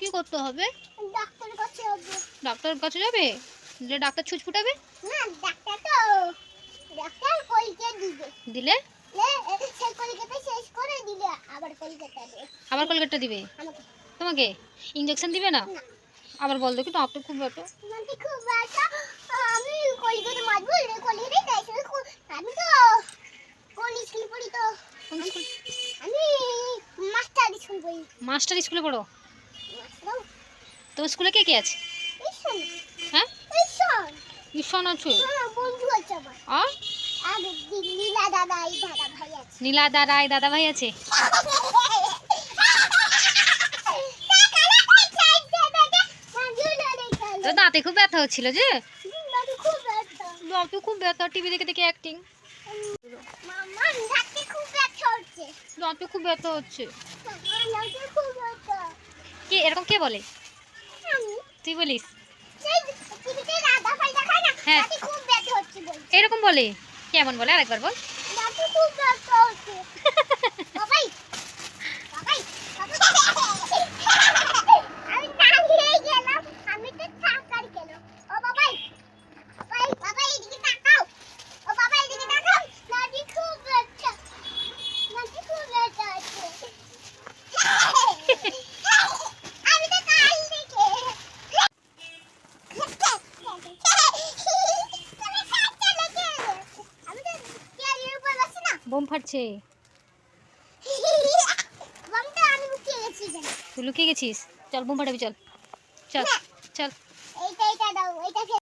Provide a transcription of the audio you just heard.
কি করতে হবে? ডাক্তারের কাছে যাব। ডাক্তারের কাছে যাবে? যে ডাক্তার ছুঁচ ফুটাবে? না ডাক্তার তো ডাক্তার কলিকে দিবে। দিলে? সেই কলিকাতা শেষ করে দিলে আবার কলিকাতা দেবে। আবার দিবে? তোমাকে? ইঞ্জেকশন দিবে না? আবার বল দেখি ডাক্তার খুব ব্যথা। খুব ব্যথা। আমি কলিকাতা মারবো রে কলিকাতা আমি তো কোন স্কুল পড়ি তো। কোন স্কুল আমি মাস্টার স্কুল পড়ো তো স্কুলে কে কে আছে হ্যাঁ ঈশান আছে হ্যাঁ আর নীলা দাদা এই দাদা ভাই আছে নীলা দাদা ভাই আছে তো দাঁতে খুব ব্যথা হচ্ছিল যে দাঁতে খুব ব্যথা টিভি দেখে দেখে অ্যাক্টিং দাঁতে খুব ব্যথা হচ্ছে। কে এরকম কে বলে? তুই বলিস। হ্যাঁ। এরকম বলে। কেমন বলে? আরেকবার বল। বোম ফাটছে। লুকিয়ে তুই লুকিয়ে গেছিস? চল বোম ফাটাবি চল। চল চল।